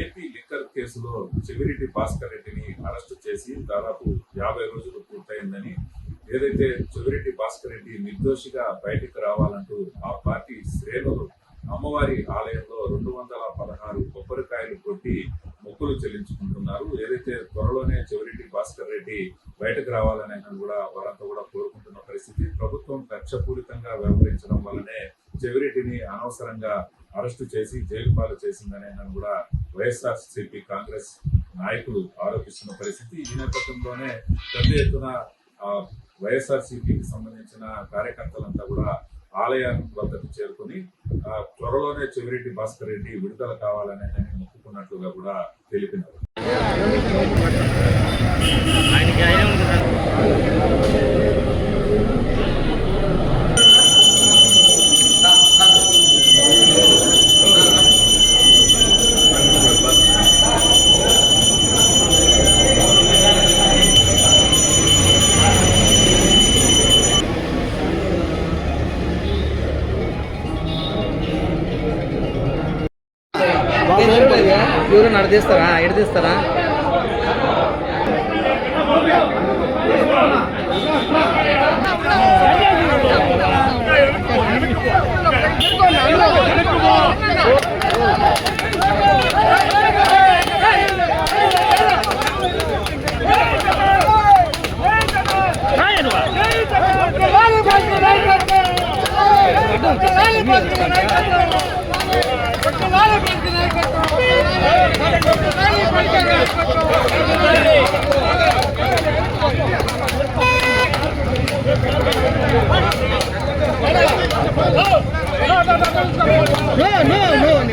AP liquor కేసులో చెవిరెడ్డి భాస్కర్ రెడ్డిని arrest చేసి దాదాపు యాభై రోజులు పూర్తయిందని ఏదైతే చెవిరెడ్డి భాస్కర్ రెడ్డి నిర్దోషిగా బయటకు రావాలంటూ ఆ పార్టీ శ్రేణులు అమ్మవారి ఆలయంలో రెండు వందల పదహారు కొబ్బరికాయలు కొట్టి మొక్కులు చెల్లించుకుంటున్నారు. ఏదైతే త్వరలోనే చెవిరెడ్డి భాస్కర్ రెడ్డి బయటకు రావాలని కూడా వారంతా కూడా కోరుకుంటున్న పరిస్థితి ప్రభుత్వం కక్షపూరితంగా వ్యవహరించడం వల్లనే చెవిరెడ్డిని అనవసరంగా అరెస్టు చేసి జైలు పాలు చేసిందని కూడా వైఎస్ఆర్ సిపి కాంగ్రెస్ నాయకులు ఆరోపిస్తున్న పరిస్థితి. ఈ నేపథ్యంలోనే పెద్ద ఎత్తున వైఎస్ఆర్ సిపికి సంబంధించిన కార్యకర్తలంతా కూడా ఆలయం వద్దకు చేరుకుని త్వరలోనే చెవిరెడ్డి భాస్కర్ రెడ్డి విడుదల కావాలని ఆయన మొక్కుకున్నట్లుగా కూడా తెలిపినారు. ఎవరు నడదీస్తారా ఎడదీస్తారా No, no, no,